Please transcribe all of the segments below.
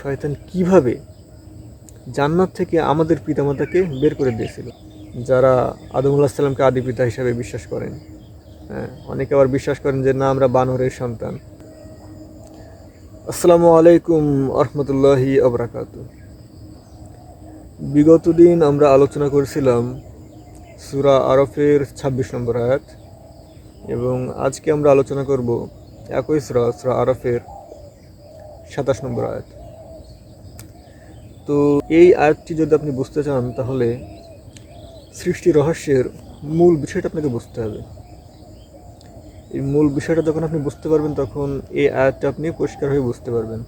শয়তান কীভাবে জান্নাত থেকে আমাদের পিতামাতাকে বের করে দিয়েছিল? যারা আদমুল্লাহ সাল্লামকে আদি পিতা হিসাবে বিশ্বাস করেন। হ্যাঁ অনেকে আবার বিশ্বাস করেন যে, না, আমরা বানরের সন্তান। আসসালামু আলাইকুম আহমতুল্লাহি আবরাকাত বিগত দিন আমরা আলোচনা করেছিলাম সুরা আরফের ২৬ নম্বর আয়াত এবং আজকে আমরা আলোচনা করব একই সুরা সুরা আরফের সাতাশ নম্বর আয়াত। তো এই আয়াতটি যদি আপনি বুঝতে চান, তাহলে সৃষ্টি রহস্যের মূল বিষয়টা আপনাকে বুঝতে হবে। এই মূল বিষয়টা যখন আপনি বুঝতে পারবেন, তখন এই আয়াতটা আপনি পরিষ্কার হয়ে বুঝতে পারবেন।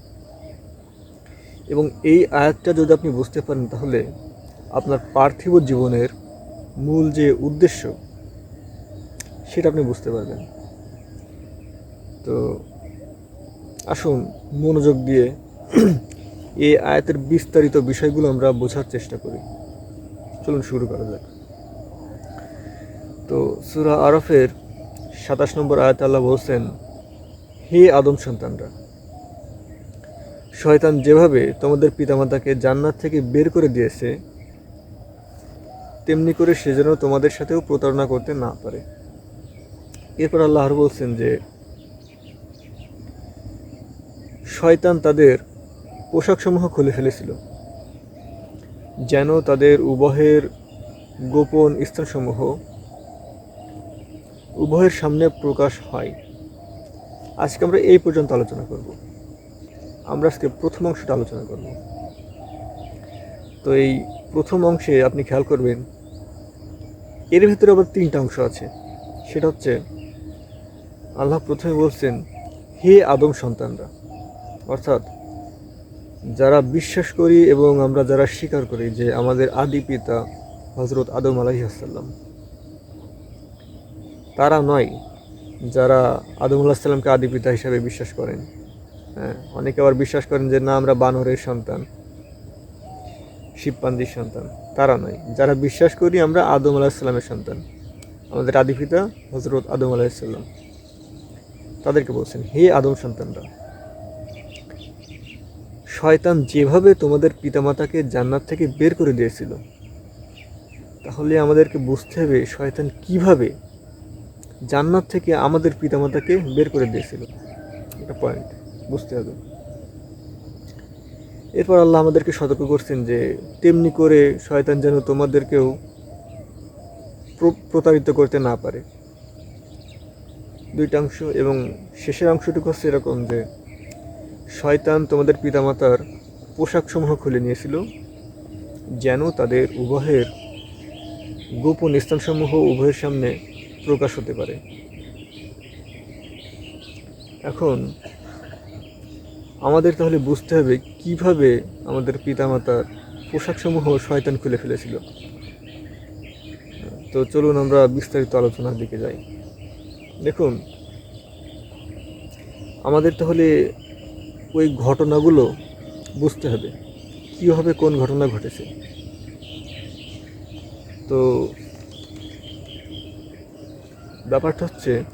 এবং এই আয়াতটা যদি আপনি বুঝতে পারেন, তাহলে আপনার পার্থিব জীবনের মূল যে উদ্দেশ্য, সেটা আপনি বুঝতে পারবেন। তো আসুন মনোযোগ দিয়ে এই আয়াতের বিস্তারিত বিষয়গুলো আমরা বোঝার চেষ্টা করি। চলুন শুরু করা যাক। তো সুরা আরফের সাতাশ নম্বর আয়াত আল্লাহ বলছেন, হে আদম সন্তানরা, শয়তান যেভাবে তোমাদের পিতামাতাকে জান্নাত থেকে বের করে দিয়েছে, তেমনি করে সে যেন তোমাদের সাথেও প্রতারণা করতে না পারে। এরপর আল্লাহর বলছেন যে, শয়তান তাদের পোশাকসমূহ খুলে ফেলেছিল, যেন তাদের উভয়ের গোপন স্থানসমূহ উভয়ের সামনে প্রকাশ হয়। আজকে আমরা এই পর্যন্ত আলোচনা করব। আমরা আজকে প্রথম অংশটা আলোচনা করব। তো এই প্রথম অংশে আপনি খেয়াল করবেন, এর ভিতরে আবার তিনটা অংশ আছে। সেটা হচ্ছে, আল্লাহ প্রথমে বলছেন, হে আদম সন্তানরা, অর্থাৎ যারা বিশ্বাস করি এবং আমরা যারা স্বীকার করি যে আমাদের আদি পিতা হজরত আদম আলাইসাল্লাম তারা নয় যারা আদমুল্লাহ সাল্লামকে আদি পিতা হিসাবে বিশ্বাস করেন। হ্যাঁ অনেকে আবার বিশ্বাস করেন যে না, আমরা বানরের সন্তান, শিবপান্দির সন্তান, তারা নয়। যারা বিশ্বাস করি আমরা আদম আলাহিসাল্লামের সন্তান, আমাদের আদি পিতা হজরত আদম আলাহিসাল্লাম তাদেরকে বলছেন, হে আদম সন্তানরা শয়তান যেভাবে তোমাদের পিতামাতাকে জান্নাত থেকে বের করে দিয়েছিল, তাহলে আমাদেরকে বুঝতে হবে শয়তান কীভাবে জান্নাত থেকে আমাদের পিতামাতাকে বের করে দিয়েছিল। এটা পয়েন্ট বুঝতে হবে। এরপর আল্লাহ আমাদেরকে সতর্ক করছেন যে, তেমনি করে শয়তান যেন তোমাদেরকেও প্র- প্রতারিত করতে না পারে। দুইটা অংশ এবং শেষের অংশটুকু হচ্ছে এরকম যে শয়তান তোমাদের পিতামাতার পোশাকসমূহ খুলে নিয়েছিল, যেন তাদের উভয়ের গোপন স্থানসমূহ উভয়ের সামনে প্রকাশ হতে পারে। এখন আমাদের তাহলে বুঝতে হবে কীভাবে আমাদের পিতামাতার পোশাকসমূহ শয়তান খুলে ফেলেছিল। তো চলুন আমরা বিস্তারিত আলোচনার দিকে যাই। দেখুন, আমাদের তাহলে ওই ঘটনাগুলো বুঝতে হবে। কীভাবে কোন ঘটনা ঘটেছে? তো ব্যাপারটা হচ্ছে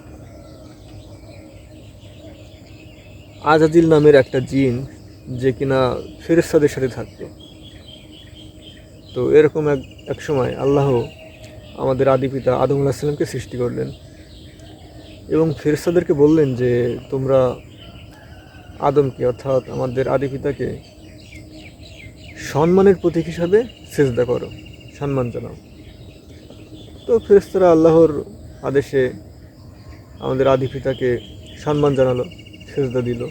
আজাদিল নামের একটা জিন যে কিনা ফেরেস্তাদের সাথে থাকতো। তো এরকম এক এক সময় আল্লাহ আমাদের আদি পিতা আদমুল্লাহ সাল্লামকে সৃষ্টি করলেন এবং ফেরেস্তাদেরকে বললেন যে, তোমরা আদমকে, অর্থাৎ আমাদের আদি পিতাকে সম্মানের প্রতীক হিসাবে সেজদা করো, সম্মান জানাও। তো ফেরেস্তারা আল্লাহর আদেশে আমাদের আদি পিতাকে সম্মান জানালো, সেজদা দিল।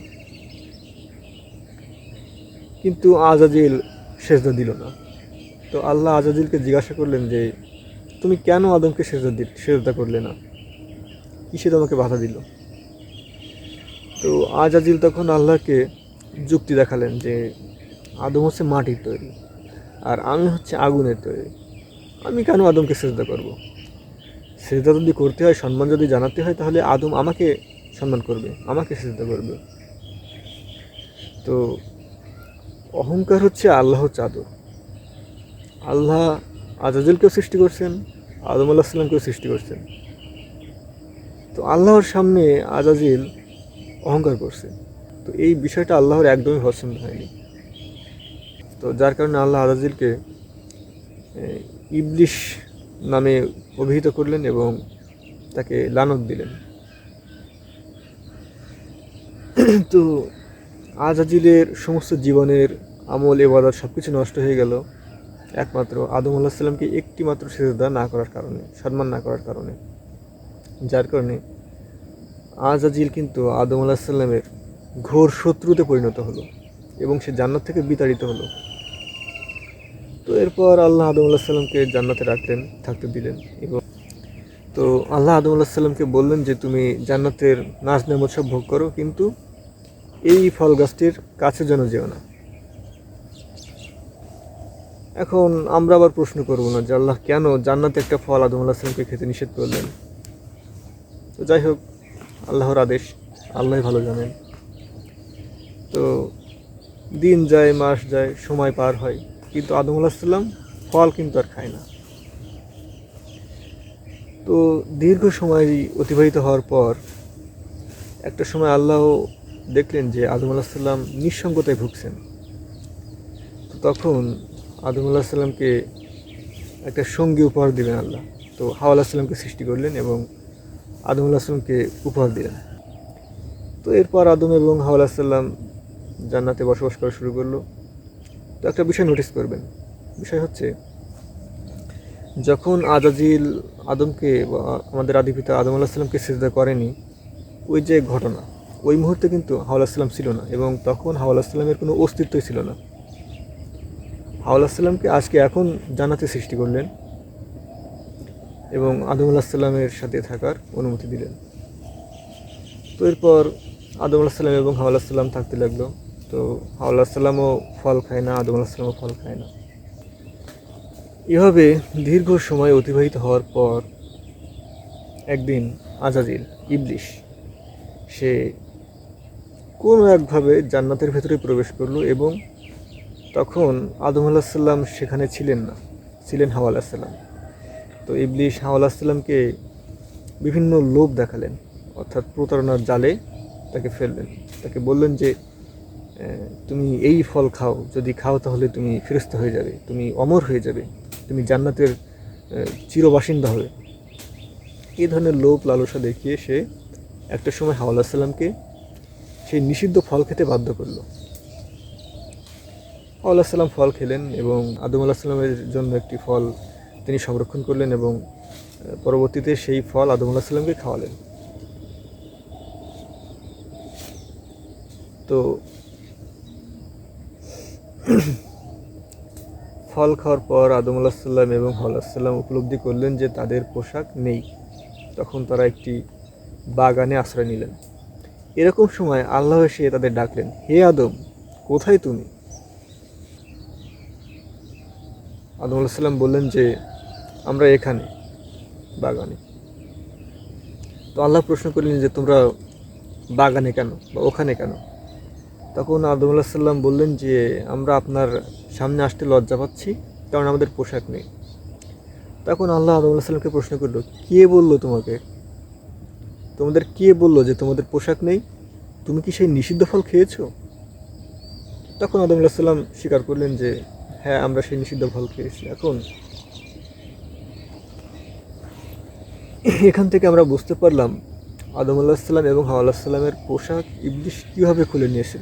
কিন্তু আজাজিল সেজদা দিল না। তো আল্লাহ আজাজিলকে জিজ্ঞাসা করলেন যে, তুমি কেন আদমকে সেজদা দি, সেজদা করলে না? কিসে তোমাকে বাধা দিল? তো আজাজিল তখন আল্লাহকে যুক্তি দেখালেন যে আদম হচ্ছে মাটির তৈরি আর আমি হচ্ছে আগুনের তৈরি। আমি কেন আদমকে সেজদা করব? সেজদা যদি করতে হয়, সম্মান যদি জানাতে হয়, তাহলে আদম আমাকে সম্মান করবে, আমাকে সেজদা করবে। তো অহংকার হচ্ছে আল্লাহর চাদর। আল্লাহ আজাজুলকেও সৃষ্টি করছেন, আদম আল্লাহ সাল্লামকেও সৃষ্টি করছেন। তো আল্লাহর সামনে আজাজিল অহংকার করছে। তো এই বিষয়টা আল্লাহর একদমই পছন্দ হয়নি। তো যার কারণে আল্লাহ আজাজিলকে ইবলিশ নামে অভিহিত করলেন এবং তাকে লানত দিলেন। তো আজাজিলের সমস্ত জীবনের আমল, এবাদত সব কিছু নষ্ট হয়ে গেল। একমাত্র আদম আল্লাহ সাল্লামকে একটি মাত্র সেজদা না করার কারণে, সম্মান না করার কারণে। যার কারণে আজাজিল কিন্তু আদম আল্লাহ সাল্লামের ঘোর শত্রুতে পরিণত হলো এবং সে জান্নাত থেকে বিতাড়িত হলো। তো এরপর আল্লাহ আদম আল্লাহ সাল্লামকে জান্নাতে রাখলেন, থাকতে দিলেন এবং তো আল্লাহ আদম আল্লাহ সাল্লামকে বললেন যে, তুমি জান্নাতের নাচ নেমত সব ভোগ করো, কিন্তু এই ফল গাছটির কাছে যেন যেও না। এখন আমরা আবার প্রশ্ন করব না যে, আল্লাহ কেন জান্নাতে একটা ফল আদম আল্লাহ সাল্লামকে খেতে নিষেধ করলেন? তো যাই হোক আল্লাহর আদেশ, আল্লাহ ভালো জানেন। তো দিন যায়, মাস যায়, সময় পার হয়, কিন্তু আদম আল্লাহ সাল্লাম ফল কিন্তু আর খায় না। তো দীর্ঘ সময় অতিবাহিত হওয়ার পর একটা সময় আল্লাহ দেখলেন যে আদম আল্লাহ সাল্লাম নিঃসঙ্গতায় ভুগছেন। তো তখন আদম আল্লাহ সাল্লামকে একটা সঙ্গী উপহার দিলেন আল্লাহ। তো হাওয়া সাল্লামকে সৃষ্টি করলেন এবং আদম আল্লাহ সাল্লামকে উপহার দিলেন। তো এরপর আদম এবং হাওয়া সাল্লাম জান্নাতে বসবাস করা শুরু করল। তো একটা বিষয় নোটিস করবেন। বিষয় হচ্ছে, যখন আজাজিল আদমকে আমাদের আদিপিতা আদম আল্লাহ সাল্লামকে সেজদা করেনি, ওই যে ঘটনা, ওই মুহূর্তে কিন্তু হাওলা সাল্লাম ছিল না এবং তখন হাওলা সাল্লামের কোনো অস্তিত্বই ছিল না। হাওলা সাল্লামকে আজকে এখন জানাতে সৃষ্টি করলেন। এবং আদম আল্লাহ সাল্লামের সাথে থাকার অনুমতি দিলেন। তো এরপর আদম আল্লাহ সাল্লাম এবং হাওলা সাল্লাম থাকতে লাগল। তো হাওলা সাল্লামও ফল খায় না, আদম আল্লাহ সাল্লামও ফল খায় না। এভাবে দীর্ঘ সময় অতিবাহিত হওয়ার পর একদিন আজাজিল, ইবলিশ, সে কোনো একভাবে জান্নাতের ভেতরে প্রবেশ করল এবং তখন আদম আল্লাহ সাল্লাম সেখানে ছিলেন না, ছিলেন হাওয়া সাল্লাম তো ইবলিশ হাওয়া আলাহ বিভিন্ন লোভ দেখালেন, অর্থাৎ প্রতারণার জালে তাকে ফেললেন। তাকে বললেন যে তুমি এই ফল খাও, যদি খাও তাহলে তুমি ফেরস্ত হয়ে যাবে, তুমি অমর হয়ে যাবে, তুমি জান্নাতের চিরবাসিন্দা হবে। এই ধরনের লোভ লালসা দেখিয়ে সে একটা সময় হাওয়া সাল্লামকে সেই নিষিদ্ধ ফল খেতে বাধ্য করল। হাওয়া সাল্লাম ফল খেলেন এবং আদম আল্লাহ সাল্লামের জন্য একটি ফল তিনি সংরক্ষণ করলেন এবং পরবর্তীতে সেই ফল আদম আল্লাহ সাল্লামকে খাওয়ালেন। তো ফল খাওয়ার পর আদম সাল্লাম এবং সাল্লাম উপলব্ধি করলেন যে তাদের পোশাক নেই। তখন তারা একটি বাগানে আশ্রয় নিলেন। এরকম সময় আল্লাহ এসে তাদের ডাকলেন, হে আদম, কোথায় তুমি? আদম সাল্লাম বললেন যে আমরা এখানে, বাগানে। তো আল্লাহ প্রশ্ন করলেন যে, তোমরা বাগানে কেন বা ওখানে কেন? তখন আদম আল্লাহ সাল্লাম বললেন যে, আমরা আপনার সামনে আসতে লজ্জা পাচ্ছি, কারণ আমাদের পোশাক নেই। তখন আল্লাহ আদম আল্লাহ সাল্লামকে প্রশ্ন করল, কে বলল তোমাকে? তোমাদের কে বলল যে তোমাদের পোশাক নেই? তুমি কি সেই নিষিদ্ধ ফল খেয়েছো? তখন আদম আল্লাহ সাল্লাম স্বীকার করলেন যে হ্যাঁ আমরা সেই নিষিদ্ধ ফল খেয়েছি। এখন এখান থেকে আমরা বুঝতে পারলাম আদম আল্লাহ সাল্লাম এবং হাওয়া আল্লাহ সাল্লামের পোশাক ইবলিশ কীভাবে খুলে নিয়েছিল।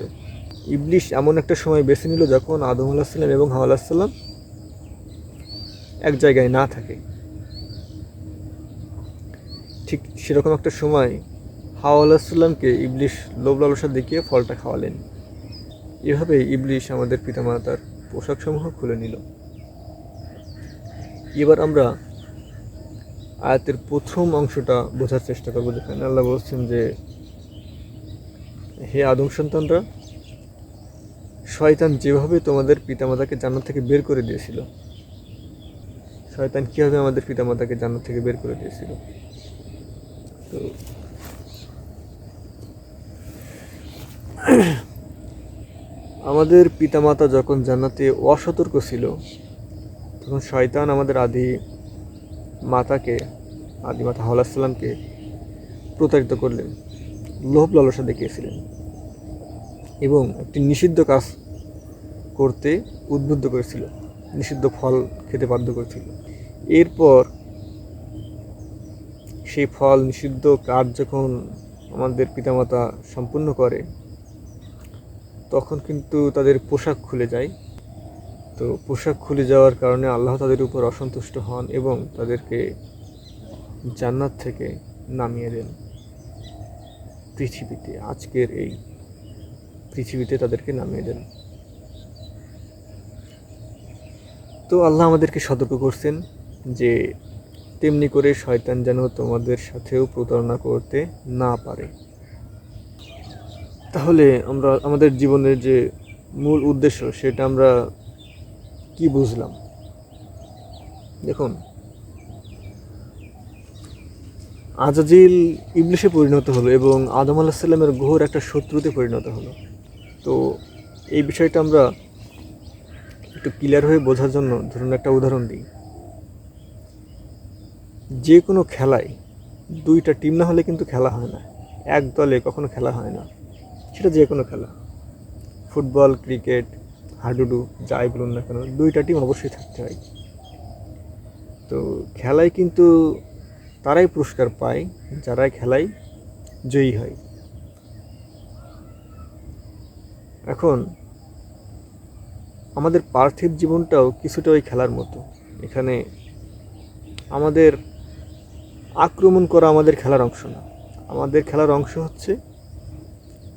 ইবলিশ এমন একটা সময় বেছে নিল যখন আদম আল্লাহ সাল্লাম এবং হাওয়া সাল্লাম এক জায়গায় না থাকে। ঠিক সেরকম একটা সময় হাওয়া আল্লাহ সাল্লামকে ইবলিশ লোভ লালসা দেখিয়ে ফলটা খাওয়ালেন। এভাবে ইবলিশ আমাদের পিতামাতার পোশাকসমূহ খুলে নিল। এবার আমরা আয়াতের প্রথম অংশটা বোঝার চেষ্টা করব, যেখানে আল্লাহ বলছেন যে, হে আদম সন্তানরা, শয়তান যেভাবে তোমাদের পিতামাতাকে জান্নাত থেকে বের করে দিয়েছিল, শয়তান কীভাবে আমাদের পিতামাতাকে জান্নাত থেকে বের করে দিয়েছিল। তো, আমাদের পিতামাতা যখন জান্নাতে অসতর্ক ছিল, তখন শয়তান আমাদের আদি মাতাকে, আদি মাতা হাওলাসাল্লামকে প্রতারিত করলেন। লোভ লালসা দেখিয়েছিলেন। এবং একটি নিষিদ্ধ কাজ করতে উদ্বুদ্ধ করেছিল। নিষিদ্ধ ফল খেতে বাধ্য করেছিল। এরপর সেই ফল নিষিদ্ধ কাজ যখন আমাদের পিতামাতা সম্পূর্ণ করে, তখন কিন্তু তাদের পোশাক খুলে যায়। তো পোশাক খুলে যাওয়ার কারণে আল্লাহ তাদের উপর অসন্তুষ্ট হন এবং তাদেরকে জান্নাত থেকে নামিয়ে দেন পৃথিবীতে, আজকের এই পৃথিবীতে তাদেরকে নামিয়ে দেন। তো আল্লাহ আমাদেরকে সতর্ক করছেন যে তেমনি করে শয়তান যেন তোমাদের সাথেও প্রতারণা করতে না পারে। তাহলে আমরা, আমাদের জীবনের যে মূল উদ্দেশ্য, সেটা আমরা কি বুঝলাম? দেখুন, আজাজিল ইবলিশে পরিণত হলো এবং আদম আলাহিসাল্লামের ঘোর একটা শত্রুতে পরিণত হলো। তো এই বিষয়টা আমরা একটু ক্লিয়ার হয়ে বোঝার জন্য ধরুন একটা উদাহরণ দিই। যে কোনো খেলায় দুইটা টিম না হলে কিন্তু খেলা হয় না। এক দলে কখনো খেলা হয় না। সেটা যে কোনো খেলা। ফুটবল ক্রিকেট হাডুডু, যাই বলুন না কেন, দুইটা টিম অবশ্যই থাকতে হয়। তো খেলায় কিন্তু তারাই পুরস্কার পায় যারা খেলায় জয়ী হয়। এখন, আমাদের পার্থিব জীবনটাও কিছুটা ওই খেলার মতো। এখানে আমাদের আক্রমণ করা আমাদের খেলার অংশ না। আমাদের খেলার অংশ হচ্ছে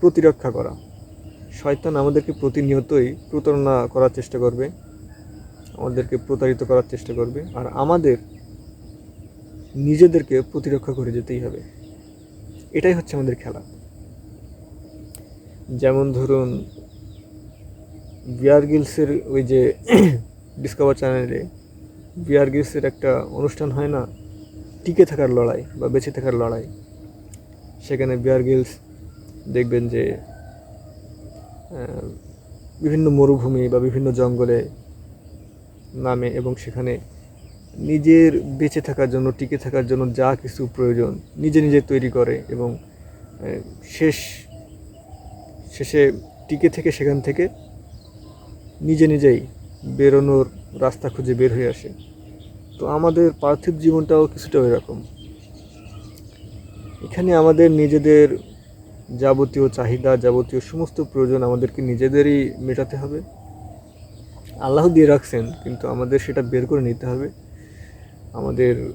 প্রতিরক্ষা করা। শয়তান আমাদেরকে প্রতিনিয়তই প্রতারণা করার চেষ্টা করবে, আমাদেরকে প্রতারিত করার চেষ্টা করবে, আর আমাদের নিজেদেরকে প্রতিরক্ষা করে যেতেই হবে। এটাই হচ্ছে আমাদের খেলা। যেমন ধরুন বিয়ার গিলসের ওই যে ডিসকভার চ্যানেলে বিয়ার গিলসের একটা অনুষ্ঠান হয় না, টিকে থাকার লড়াই বা বেঁচে থাকার লড়াই। সেখানে বিয়ার গিলস দেখবেন যে বিভিন্ন মরুভূমি বা বিভিন্ন জঙ্গলে নামে এবং সেখানে নিজের বেঁচে থাকার জন্য, টিকে থাকার জন্য যা কিছু প্রয়োজন নিজে নিজে তৈরি করে এবং শেষ, শেষে টিকে থেকে সেখান থেকে নিজে নিজেই বেরোনোর রাস্তা খুঁজে বের হয়ে আসে। তো আমাদের পার্থিব জীবনটাও কিছুটা এরকম এখানে আমাদের নিজেদের যাবতীয় চাহিদা, যাবতীয় সমস্ত প্রয়োজন আমাদেরকে নিজেদেরই মেটাতে হবে। আল্লাহ দিয়ে রাখছেন, কিন্তু আমাদের সেটা বের করে নিতে হবে। আমাদের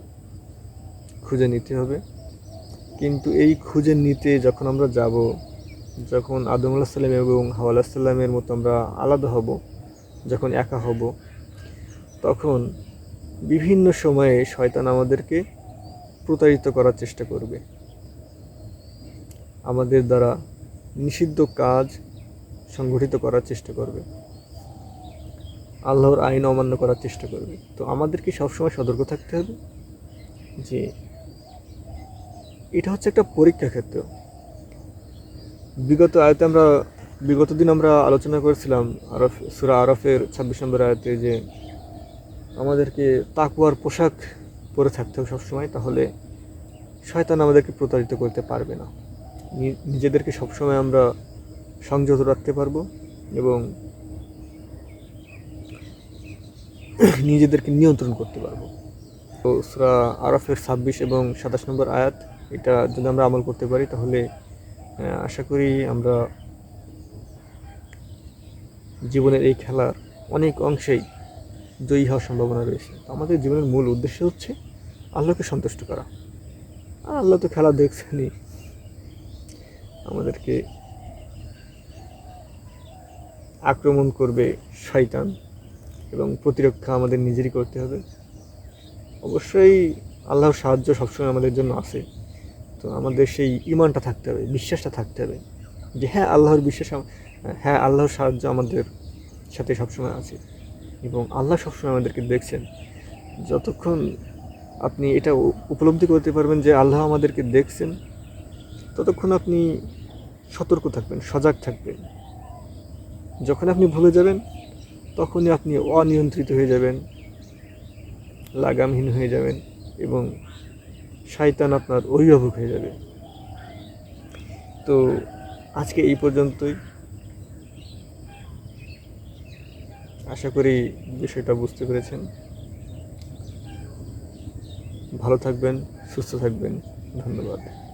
খুঁজে নিতে হবে। কিন্তু এই খুঁজে নিতে যখন আমরা যাব, যখন আদম আলাহ সাল্লাম এবং হাওয়া সাল্লামের মতো আমরা আলাদা হব, যখন একা হব, তখন বিভিন্ন সময়ে শয়তান আমাদেরকে প্রতারিত করার চেষ্টা করবে। আমাদের দ্বারা নিষিদ্ধ কাজ সংগঠিত করার চেষ্টা করবে। আল্লাহর আইন অমান্য করার চেষ্টা করবে। তো আমাদেরকে সবসময় সতর্ক থাকতে হবে যে এটা হচ্ছে একটা পরীক্ষা ক্ষেত্র। বিগত আয়তে আমরা, বিগত দিন আমরা আলোচনা করেছিলাম আরফ, সুরা আরফের ছাব্বিশ নম্বর আয়তে যে আমাদেরকে তাকুয়ার পোশাক পরে থাকতে হবে সবসময়, তাহলে শয়তান আমাদেরকে প্রতারিত করতে পারবে না। নিজেদেরকে সবসময় আমরা সংযত রাখতে পারব এবং নিজেদেরকে নিয়ন্ত্রণ করতে পারব। তো সুরা আরফের ছাব্বিশ এবং সাতাশ নম্বর আয়াত, এটা যদি আমরা আমল করতে পারি তাহলে আশা করি আমরা জীবনের এই খেলার অনেক অংশেই জয়ী হওয়ার সম্ভাবনা রয়েছে। আমাদের জীবনের মূল উদ্দেশ্য হচ্ছে আল্লাহকে সন্তুষ্ট করা। আর আল্লাহ তো খেলা দেখছেনই। আমাদেরকে আক্রমণ করবে শয়তান এবং প্রতিরক্ষা আমাদের নিজেরই করতে হবে। অবশ্যই আল্লাহর সাহায্য সবসময় আমাদের জন্য আছে। তো আমাদের সেই ইমানটা থাকতে হবে, বিশ্বাসটা থাকতে হবে যে হ্যাঁ আল্লাহর বিশ্বাস হ্যাঁ আল্লাহর সাহায্য আমাদের সাথে সবসময় আছে এবং আল্লাহ সবসময় আমাদেরকে দেখছেন। যতক্ষণ আপনি এটা উপলব্ধি করতে পারবেন যে আল্লাহ আমাদেরকে দেখছেন ততক্ষণ আপনি সতর্ক থাকবেন, সজাগ থাকবেন। যখন আপনি ভুলে যাবেন, তখনই আপনি অনিয়ন্ত্রিত হয়ে যাবেন, লাগামহীন হয়ে যাবেন এবং শয়তান আপনার অভিভাবক হয়ে যাবে। তো আজকে এই পর্যন্তই। আশা করি বিষয়টা বুঝতে পেরেছেন। ভালো থাকবেন, সুস্থ থাকবেন। ধন্যবাদ।